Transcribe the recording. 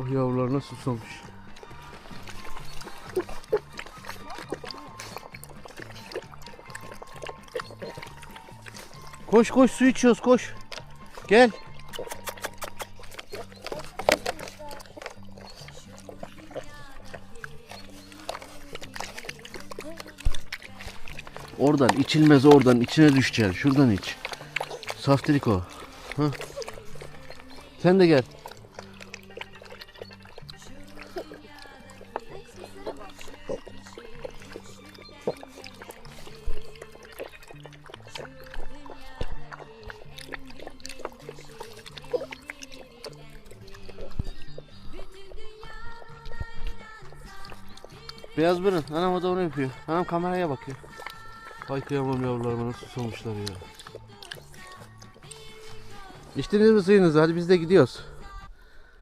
Oh yavrularına susamış. Koş koş su içiyoruz koş. Gel. Oradan içilmez oradan içine düşeceksin. Şuradan iç. Saftirik o. Hı. Sen de gel. Beyaz bırın. Anam o da onu yapıyor. Anam kameraya bakıyor. Ay kıyamam yavrularıma nasıl susamışlar ya. İçtiniz mi suyunuzu? Hadi biz de gidiyoruz.